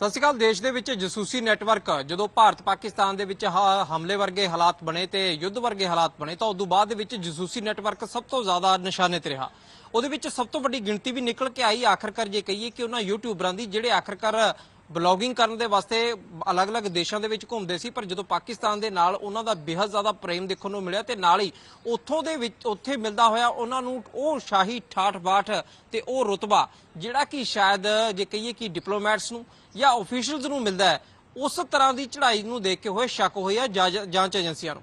ਸਤਿ ਸ਼੍ਰੀ ਅਕਾਲ, ਦੇਸ਼ ਦੇ ਵਿੱਚ ਜਸੂਸੀ ਨੈਟਵਰਕ, ਜਦੋਂ ਭਾਰਤ ਪਾਕਿਸਤਾਨ ਦੇ ਵਿੱਚ ਹਮਲੇ ਵਰਗੇ ਹਾਲਾਤ ਬਣੇ ਤੇ ਯੁੱਧ ਵਰਗੇ ਹਾਲਾਤ ਬਣੇ, ਤਾਂ ਉਦੋਂ ਬਾਅਦ ਦੇ ਵਿੱਚ ਜਸੂਸੀ ਨੈਟਵਰਕ ਸਭ ਤੋਂ ਜ਼ਿਆਦਾ ਨਿਸ਼ਾਨੇ ਤੇ ਰਿਹਾ। ਉਹਦੇ ਵਿੱਚ ਸਭ ਤੋਂ ਵੱਡੀ ਗਿਣਤੀ ਵੀ ਨਿਕਲ ਕੇ ਆਈ, ਆਖਰਕਾਰ ਜੇ ਕਹੀਏ ਕਿ ਉਹਨਾਂ ਯੂਟਿਊਬਰਾਂ ਦੀ, ਜਿਹੜੇ ਆਖਰਕਾਰ ਬਲੌਗਿੰਗ ਕਰਨ ਦੇ ਵਾਸਤੇ ਅਲੱਗ-ਅਲੱਗ ਦੇਸ਼ਾਂ ਦੇ ਵਿੱਚ ਘੁੰਮਦੇ ਸੀ ਪਰ ਜਦੋਂ ਪਾਕਿਸਤਾਨ ਦੇ ਨਾਲ ਉਹਨਾਂ ਦਾ ਬੇਹੱਦ ਜ਼ਿਆਦਾ ਪ੍ਰੇਮ ਦੇਖਣ ਨੂੰ ਮਿਲਿਆ ਤੇ ਨਾਲ ਹੀ ਉੱਥੋਂ ਦੇ ਵਿੱਚ ਉੱਥੇ ਮਿਲਦਾ ਹੋਇਆ ਉਹਨਾਂ ਨੂੰ ਉਹ ਸ਼ਾਹੀ ਠਾਠ ਬਾਠ ਤੇ ਉਹ ਰੁਤਬਾ ਜਿਹੜਾ ਕਿ ਸ਼ਾਇਦ ਜੇ ਕਹੀਏ ਕਿ ਡਿਪਲੋਮੈਟਸ ਨੂੰ ਜਾਂ ਆਫੀਸ਼ੀਅਲਸ ਨੂੰ ਮਿਲਦਾ ਹੈ ਉਸ ਤਰ੍ਹਾਂ ਦੀ ਚੜ੍ਹਾਈ ਨੂੰ ਦੇਖ ਕੇ ਹੋਏ ਸ਼ੱਕ ਹੋਇਆ ਜਾਂ- ਜਾਂਚ ਏਜੰਸੀਆਂ ਨੂੰ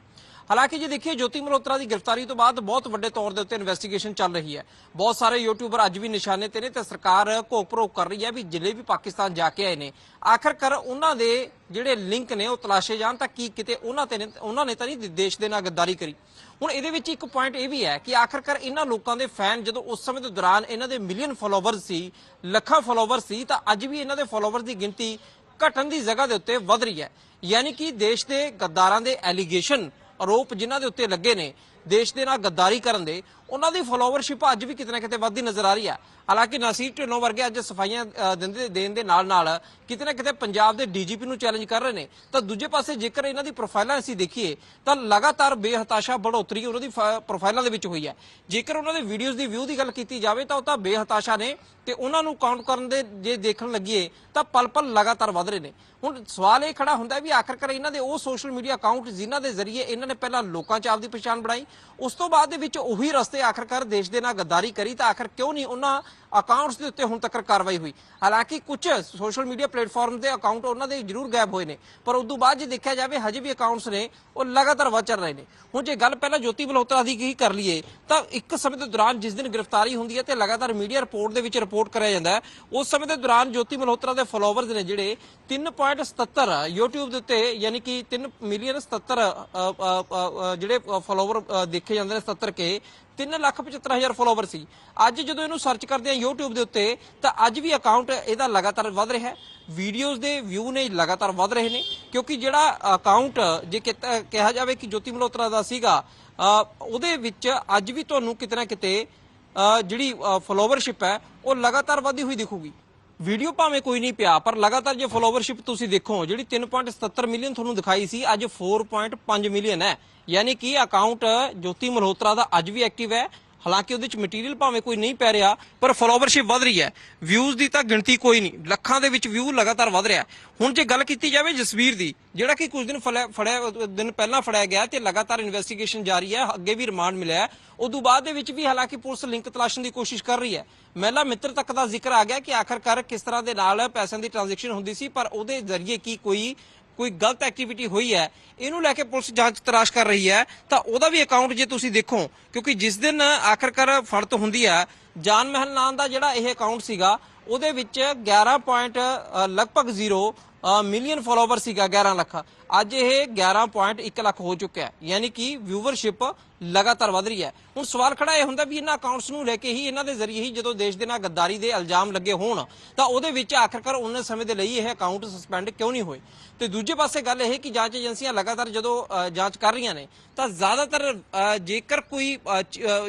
ਹਾਲਾਂਕਿ ਜੇ ਦੇਖੀਏ, ਜੋਤੀ ਮਲਹੋਤਰਾ ਦੀ ਗ੍ਰਿਫਤਾਰੀ ਤੋਂ ਬਾਅਦ ਬਹੁਤ ਵੱਡੇ ਤੌਰ ਦੇ ਉੱਤੇ ਇਨਵੈਸਟੀਗੇਸ਼ਨ ਚੱਲ ਰਹੀ ਹੈ। ਬਹੁਤ ਸਾਰੇ ਯੂਟਿਊਬਰ ਅੱਜ ਵੀ ਨਿਸ਼ਾਨੇ ਤੇ ਨੇ ਤੇ ਸਰਕਾਰ ਘੋਖ ਭਰੋਖ ਕਰ ਰਹੀ ਹੈ ਵੀ ਜ਼ਿਲ੍ਹੇ ਵੀ ਪਾਕਿਸਤਾਨ ਜਾ ਕੇ ਆਏ ਨੇ। ਆਖਰਕਾਰ ਉਹਨਾਂ ਦੇ ਜਿਹੜੇ ਲਿੰਕ ਨੇ, ਉਹ ਤਲਾਸ਼ੇ ਜਾਣ ਤਾਂ ਕੀ ਕਿਤੇ ਉਹਨਾਂ ਤੇ ਨੇ- ਉਹਨਾਂ ਨੇ ਤਾਂ ਨਹੀਂ ਦੇਸ਼ ਦੇ ਨਾਲ ਗੱਦਾਰੀ ਕਰੀ। ਹੁਣ ਇਹਦੇ ਵਿੱਚ ਇੱਕ ਪੁਆਇੰਟ ਇਹ ਵੀ ਹੈ ਕਿ ਆਖਰਕਾਰ ਇਹਨਾਂ ਲੋਕਾਂ ਦੇ ਫੈਨ ਜਦੋਂ ਉਸ ਸਮੇਂ ਦੇ ਦੌਰਾਨ ਇਹਨਾਂ ਦੇ ਮਿਲੀਅਨ ਫਾਲੋਵਰਸ ਸੀ, ਲੱਖਾਂ ਫਾਲੋਵਰ ਸੀ, ਤਾਂ ਅੱਜ ਵੀ ਇਹਨਾਂ ਦੇ ਫਾਲੋਵਰ ਦੀ ਗਿਣਤੀ ਘਟਣ ਦੀ ਜਗ੍ਹਾ ਦੇ ਉੱਤੇ ਵਧ ਰਹੀ ਹੈ। ਯਾਨੀ ਕਿ ਦੇਸ਼ ਦੇ ਗੱਦਾਰਾਂ ਦੇ ਐਲੀਗੇਸ਼ਨ ਆਰੋਪ ਜਿਨ੍ਹਾਂ ਦੇ ਉੱਤੇ ਲੱਗੇ ਨੇ ਦੇਸ਼ ਦੇ ਨਾਲ ਗੱਦਾਰੀ ਕਰਨ ਦੇ, ਉਹਨਾਂ ਦੀ ਫਾਲੋਵਰਸ਼ਿਪ ਅੱਜ ਵੀ ਕਿਤੇ ਨਾ ਕਿਤੇ ਵੱਧਦੀ ਨਜ਼ਰ ਆ ਰਹੀ ਹੈ। ਹਾਲਾਂਕਿ ਨਾਸੀਰ ਢਿੱਲੋਂ ਵਰਗੇ ਅੱਜ ਸਫਾਈਆਂ ਦਿੰਦੇ ਦੇਣ ਦੇ ਨਾਲ ਨਾਲ ਕਿਤੇ ਨਾ ਕਿਤੇ ਪੰਜਾਬ ਦੇ ਡੀਜੀਪੀ ਨੂੰ ਚੈਲੰਜ ਕਰ ਰਹੇ ਨੇ। ਤਾਂ ਦੂਜੇ ਪਾਸੇ ਜੇਕਰ ਇਹਨਾਂ ਦੀ ਪ੍ਰੋਫਾਈਲਾਂ ਅਸੀਂ ਦੇਖੀਏ, ਤਾਂ ਲਗਾਤਾਰ ਬੇਹਤਾਸ਼ਾ ਬੜੋਤਰੀ ਉਹਨਾਂ ਦੀ ਫ- ਪ੍ਰੋਫਾਈਲਾਂ ਦੇ ਵਿੱਚ ਹੋਈ ਹੈ। ਜੇਕਰ ਉਹਨਾਂ ਦੇ ਵੀਡੀਓਜ਼ ਦੀ ਵਿਊ ਦੀ ਗੱਲ ਕੀਤੀ ਜਾਵੇ, ਤਾਂ ਉਹ ਤਾਂ ਬੇਹਤਾਸ਼ਾ ਨੇ ਤੇ ਉਹਨਾਂ ਨੂੰ ਕਾਊਂਟ ਕਰਨ ਦੇ, ਜੇ ਦੇਖਣ ਲੱਗੀਏ, ਤਾਂ ਪਲ ਪਲ ਲਗਾਤਾਰ ਵਧ ਰਹੇ ਨੇ। ਹੁਣ ਸਵਾਲ ਇਹ ਖੜਾ ਹੁੰਦਾ ਵੀ ਆਖਰਕਾਰ ਇਹਨਾਂ ਦੇ ਉਹ ਸੋਸ਼ਲ ਮੀਡੀਆ ਅਕਾਊਂਟ ਜਿਨ੍ਹਾਂ ਦੇ ਜ਼ਰੀਏ ਇਹਨਾਂ ਨੇ ਪਹਿਲਾਂ ਲੋਕਾਂ 'ਚ ਆਪਦੀ ਪਛਾਣ ਬਣਾਈ ਉਸ ਤੋਂ ਬਾਅਦ ਦੇ ਵਿੱਚ ਉਹੀ ਰਸਤੇ ਆਖਰਕਾਰ ਦੇਸ਼ ਦੇ ਨਾਲ ਗੱਦਾਰੀ ਕਰੀ ਤਾਂ ਆਖਰ ਕਿਉਂ ਨਹੀਂ ਉਹਨਾਂ ਅਕਾਊਂਟਸ ਦੇ ਉੱਤੇ ਹੁਣ ਤੱਕ ਕਾਰਵਾਈ ਹੋਈ। ਹਾਲਾਂਕਿ ਕੁਝ ਸੋਸ਼ਲ ਮੀਡੀਆ ਪਲੇਟਫਾਰਮ ਦੇ ਅਕਾਊਂਟ ਉਹਨਾਂ ਦੇ ਜ਼ਰੂਰ ਗਾਇਬ ਹੋਏ ਨੇ, ਪਰ ਉਸ ਤੋਂ ਬਾਅਦ ਜੇ ਦੇਖਿਆ ਜਾਵੇ, ਹਜੇ ਵੀ ਅਕਾਊਂਟਸ ਨੇ, ਉਹ ਲਗਾਤਾਰ ਵੱਧ ਰਹੇ ਨੇ। ਹੁਣ ਜੇ ਗੱਲ ਪਹਿਲਾਂ ਜੋਤੀ ਮਲਹੋਤਰਾ ਦੀ ਕੀ ਕਰ ਲਈਏ, ਤਾਂ ਇੱਕ ਸਮੇਂ ਦੇ ਦੌਰਾਨ ਜਿਸ ਦਿਨ ਗ੍ਰਿਫਤਾਰੀ ਹੁੰਦੀ ਹੈ ਤੇ ਲਗਾਤਾਰ ਮੀਡੀਆ ਰਿਪੋਰਟ ਦੇ ਵਿੱਚ ਰਿਪੋਰਟ ਕਰਿਆ ਜਾਂਦਾ ਹੈ, ਉਸ ਸਮੇਂ ਦੇ ਦੌਰਾਨ ਜੋਤੀ ਮਲਹੋਤਰਾ ਦੇ ਫਾਲੋਵਰਸ ਨੇ ਜਿਹੜੇ 3.77 YouTube ਦੇ ਉੱਤੇ, ਯਾਨੀ ਕਿ 3 ਮਿਲੀਅਨ 77 ਜਿਹੜੇ ਫਾਲੋਵਰ ਦੇਖੇ ਜਾਂਦੇ ਨੇ 77 ਕੇ 375000 ਫੋਲੋਵਰ ਸੀ। ਅੱਜ ਜਦੋਂ ਇਹਨੂੰ ਸਰਚ ਕਰਦੇ ਆ YouTube ਦੇ ਉੱਤੇ, ਤਾਂ ਅੱਜ ਵੀ ਅਕਾਊਂਟ ਇਹਦਾ ਲਗਾਤਾਰ ਵਧ ਰਿਹਾ ਹੈ। ਵੀਡੀਓਜ਼ ਦੇ ਵਿਊ ਨੇ ਲਗਾਤਾਰ ਵਧ ਰਹੇ ਨੇ, ਕਿਉਂਕਿ ਜਿਹੜਾ ਅਕਾਊਂਟ ਜੇ ਕਿਤ- ਕਿਹਾ ਜਾਵੇ ਕਿ ਜੋਤੀ ਮਲਹੋਤਰਾ ਦਾ ਸੀਗਾ ਉਹਦੇ ਵਿੱਚ ਅੱਜ ਵੀ ਤੁਹਾਨੂੰ ਕਿਤੇ ਨਾ ਕਿਤੇ ਜਿਹੜੀ ਫੋਲੋਵਰਸ਼ਿਪ ਹੈ, ਉਹ ਲਗਾਤਾਰ ਵਧਦੀ ਹੋਈ ਦਿਖੂਗੀ। ਵੀਡੀਓ ਭਾਵੇਂ ਕੋਈ ਨਹੀਂ ਪਿਆ, ਪਰ ਲਗਾਤਾਰ ਜੇ ਫਾਲੋਵਰਸ਼ਿਪ ਤੁਸੀਂ ਦੇਖੋ, ਜਿਹੜੀ 3.77 ਮਿਲੀਅਨ ਤੁਹਾਨੂੰ ਦਿਖਾਈ ਸੀ, ਅੱਜ 4.5 ਮਿਲੀਅਨ ਹੈ। ਯਾਨੀ ਕਿ ਅਕਾਊਂਟ ਜੋਤੀ ਮਲਹੋਤਰਾ ਦਾ ਅੱਜ ਵੀ ਐਕਟਿਵ ਹੈ। ਹਾਲਾਂਕਿ ਉਹਦੇ ਵਿੱਚ ਮਟੀਰੀਅਲ ਭਾਵੇਂ ਕੋਈ ਨਹੀਂ ਪੈ ਰਿਹਾ, ਪਰ ਫਾਲੋਵਰਸ਼ਿਪ ਵਧ ਰਹੀ ਹੈ। ਵਿਊਜ਼ ਦੀ ਤਾਂ ਗਿਣਤੀ ਕੋਈ ਨਹੀਂ। ਲੱਖਾਂ ਦੇ ਵਿੱਚ ਵਿਊ ਲਗਾਤਾਰ ਵਧ ਰਿਹਾ ਹੁਣ ਜੇ ਗੱਲ ਕੀਤੀ ਜਾਵੇ ਜਸਵੀਰ ਦੀ, ਜਿਹੜਾ ਕਿ ਕੁਝ ਦਿਨ ਫੜਿਆ ਦਿਨ ਪਹਿਲਾਂ ਫੜਿਆ ਗਿਆ ਤੇ ਲਗਾਤਾਰ ਇਨਵੈਸਟੀਗੇਸ਼ਨ ਜਾਰੀ ਹੈ, ਅੱਗੇ ਵੀ ਰਿਮਾਂਡ ਮਿਲਿਆ ਉਦੋਂ ਬਾਅਦ ਦੇ ਵਿੱਚ ਵੀ ਹਾਲਾਂਕਿ ਪੁਲਿਸ ਲਿੰਕ ਤਲਾਸ਼ਣ ਦੀ ਕੋਸ਼ਿਸ਼ ਕਰ ਰਹੀ ਹੈ। ਮਹਿਲਾ ਮਿੱਤਰ ਤੱਕ ਦਾ ਜ਼ਿਕਰ ਆ ਗਿਆ ਕਿ ਆਖਰਕਾਰ ਕਿਸ ਤਰ੍ਹਾਂ ਦੇ ਨਾਲ ਪੈਸਿਆਂ ਦੀ ਟ੍ਰਾਂਜੈਕਸ਼ਨ ਹੁੰਦੀ ਸੀ, ਪਰ ਉਹਦੇ ਜ਼ਰੀਏ ਕੀ ਕੋਈ ਕੋਈ ਗਲਤ ਐਕਟੀਵਿਟੀ ਹੋਈ ਹੈ, ਇਹਨੂੰ ਲੈ ਕੇ ਪੁਲਿਸ ਜਾਂਚ ਤਰਾਸ਼ ਕਰ ਰਹੀ ਹੈ, ਤਾਂ ਉਹਦਾ ਵੀ ਅਕਾਊਂਟ ਜੇ ਤੁਸੀਂ ਦੇਖੋ, ਕਿਉਂਕਿ ਜਿਸ ਦਿਨ ਆਖਰਕਾਰ ਫੜਤ ਹੁੰਦੀ ਹੈ, ਜਾਨ ਮਹਿਲ ਨਾਂ ਦਾ ਜਿਹੜਾ ਇਹ ਅਕਾਊਂਟ ਸੀਗਾ, ਉਹਦੇ ਵਿੱਚ 11 ਪੁਆਇੰਟ ਲਗਭਗ 0 ਮਿਲੀਅਨ ਫਾਲੋਵਰ ਸੀਗਾ 11 ਲੱਖ। ਅੱਜ ਇਹ 11.1 ਲੱਖ ਹੋ ਚੁੱਕਿਆ ਹੈ। ਯਾਨੀ ਕਿ ਵਿਊਵਰਸ਼ਿਪ ਲਗਾਤਾਰ ਵਧ ਰਹੀ ਹੈ। ਹੁਣ ਸਵਾਲ ਖੜਾ ਇਹ ਹੁੰਦਾ ਵੀ ਇਹਨਾਂ ਅਕਾਊਂਟਸ ਨੂੰ ਲੈ ਕੇ ਹੀ ਇਹਨਾਂ ਦੇ ਜ਼ਰੀਏ ਹੀ ਜਦੋਂ ਦੇਸ਼ ਦੇ ਨਾਲ ਗੱਦਾਰੀ ਦੇ ਇਲਜ਼ਾਮ ਲੱਗੇ ਹੋਣ, ਤਾਂ ਉਹਦੇ ਵਿੱਚ ਆਖਰਕਾਰ ਉਹਨਾਂ ਸਮੇਂ ਦੇ ਲਈ ਇਹ ਅਕਾਊਂਟ ਸਸਪੈਂਡ ਕਿਉਂ ਨਹੀਂ ਹੋਏ? ਤੇ ਦੂਜੇ ਪਾਸੇ ਗੱਲ ਇਹ ਕਿ ਜਾਂਚ ਏਜੰਸੀਆਂ ਲਗਾਤਾਰ ਜਦੋਂ ਜਾਂਚ ਕਰ ਰਹੀਆਂ ਨੇ, ਤਾਂ ਜ਼ਿਆਦਾਤਰ ਜੇਕਰ ਕੋਈ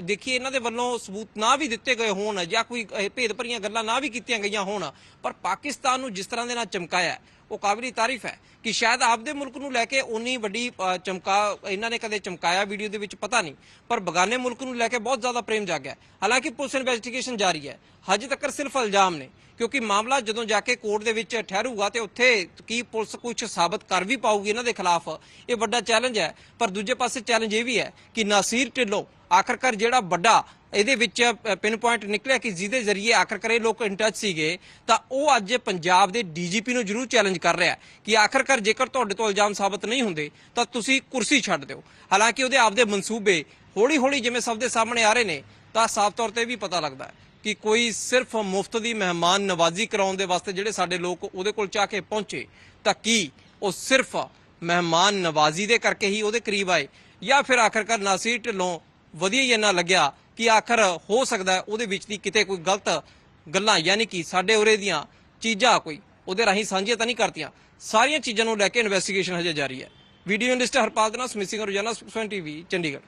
ਦੇਖੀਏ ਇਹਨਾਂ ਦੇ ਵੱਲੋਂ ਸਬੂਤ ਨਾ ਵੀ ਦਿੱਤੇ ਗਏ ਹੋਣ ਜਾਂ ਕੋਈ ਭੇਦ ਭਰੀਆਂ ਗੱਲਾਂ ਨਾ ਵੀ ਕੀਤੀਆਂ ਗਈਆਂ ਹੋਣ, ਪਰ ਪਾਕਿਸਤਾਨ ਨੂੰ ਜਿਸ ਤਰ੍ਹਾਂ ਦੇ ਨਾਲ ਚਮਕਾਇਆ ਉਹ ਕਾਬਲੀ ਤਾਰੀਫ ਹੈ। ਕਿ ਸ਼ਾਇਦ ਆਪਦੇ ਮੁਲਕ ਨੂੰ ਲੈ ਕੇ ਉਨੀ ਵੱਡੀ ਚਮਕਾ, ਇਹਨਾਂ ਨੇ ਕਦੇ ਚਮਕਾਇਆ ਵੀਡੀਓ ਦੇ ਵਿੱਚ ਪਤਾ ਨਹੀਂ, ਪਰ ਬਗਾਨੇ ਮੁਲਕ ਨੂੰ ਲੈ ਕੇ ਬਹੁਤ ਜ਼ਿਆਦਾ ਪ੍ਰੇਮ ਜਾਗਿਆ ਹੈ। ਹਾਲਾਂਕਿ ਪੁਲਿਸ ਇਨਵੈਸਟੀਗੇਸ਼ਨ ਜਾਰੀ ਹੈ ਹਜੇ ਤੱਕ ਸਿਰਫ ਇਲਜ਼ਾਮ ਨੇ, ਕਿਉਂਕਿ ਮਾਮਲਾ ਜਦੋਂ ਜਾ ਕੇ ਕੋਰਟ ਦੇ ਵਿੱਚ ਠਹਿਰੂਗਾ ਤੇ ਉੱਥੇ ਕੀ ਪੁਲਿਸ ਕੁਝ ਸਾਬਤ ਕਰ ਵੀ ਪਾਊਗੀ ਇਹਨਾਂ ਦੇ ਖਿਲਾਫ, ਇਹ ਵੱਡਾ ਚੈਲੰਜ ਹੈ ਪਰ ਦੂਜੇ ਪਾਸੇ ਚੈਲੰਜ ਇਹ ਵੀ ਹੈ ਕਿ ਨਾਸੀਰ ਢਿੱਲੋਂ ਆਖਰਕਾਰ ਜਿਹੜਾ ਵੱਡਾ ਇਹਦੇ ਵਿੱਚ ਪਿਨ ਪੁਆਇੰਟ ਨਿਕਲਿਆ ਕਿ ਜਿਹਦੇ ਜ਼ਰੀਏ ਆਖਰਕਾਰ ਇਹ ਲੋਕ ਇਨ ਟੱਚ ਸੀਗੇ, ਤਾਂ ਉਹ ਅੱਜ ਪੰਜਾਬ ਦੇ ਡੀਜੀਪੀ ਨੂੰ ਜ਼ਰੂਰ ਚੈਲੰਜ ਕਰ ਰਿਹਾ ਕਿ ਆਖਰਕਾਰ ਜੇਕਰ ਤੁਹਾਡੇ ਤੋਂ ਇਲਜ਼ਾਮ ਸਾਬਤ ਨਹੀਂ ਹੁੰਦੇ, ਤਾਂ ਤੁਸੀਂ ਕੁਰਸੀ ਛੱਡ ਦਿਓ। ਹਾਲਾਂਕਿ ਉਹਦੇ ਆਪਦੇ ਮਨਸੂਬੇ ਹੌਲੀ ਹੌਲੀ ਜਿਵੇਂ ਸਭ ਦੇ ਸਾਹਮਣੇ ਆ ਰਹੇ ਨੇ, ਤਾਂ ਸਾਫ਼ ਤੌਰ ਤੇ ਵੀ ਪਤਾ ਲੱਗਦਾ ਹੈ ਕਿ ਕੋਈ ਸਿਰਫ ਮੁਫਤ ਦੀ ਮਹਿਮਾਨ ਨਵਾਜ਼ੀ ਕਰਾਉਣ ਦੇ ਵਾਸਤੇ ਜਿਹੜੇ ਸਾਡੇ ਲੋਕ ਉਹਦੇ ਕੋਲ ਚਾਹ ਕੇ ਪਹੁੰਚੇ, ਤਾਂ ਕੀ ਉਹ ਸਿਰਫ ਮਹਿਮਾਨ ਨਵਾਜ਼ੀ ਦੇ ਕਰਕੇ ਹੀ ਉਹਦੇ ਕਰੀਬ ਆਏ, ਜਾਂ ਫਿਰ ਆਖਰਕਾਰ ਨਾਸੀਰ ਢਿੱਲੋਂ ਵਧੀਆ ਹੀ ਇੰਨਾ ਲੱਗਿਆ ਕਿ ਆਖਰ ਹੋ ਸਕਦਾ ਉਹਦੇ ਵਿੱਚ ਦੀ ਕਿਤੇ ਕੋਈ ਗਲਤ ਗੱਲਾਂ, ਯਾਨੀ ਕਿ ਸਾਡੇ ਉਰੇ ਦੀਆਂ ਚੀਜ਼ਾਂ ਕੋਈ, ਉਹਦੇ ਰਾਹੀਂ ਸਾਂਝੀਆਂ ਤਾਂ ਨਹੀਂ ਕਰਤੀਆਂ। ਸਾਰੀਆਂ ਚੀਜ਼ਾਂ ਨੂੰ ਲੈ ਕੇ ਇਨਵੈਸਟੀਗੇਸ਼ਨ ਹਜੇ ਜਾਰੀ ਹੈ। ਵੀਡੀਓ ਜਰਨਲਿਸਟ ਹਰਪਾਲ ਦੇ ਨਾਲ ਸਮਿਸਿੰਗ ਰੋਜ਼ਾਨਾ 20 ਟੀਵੀ, ਚੰਡੀਗੜ੍ਹ।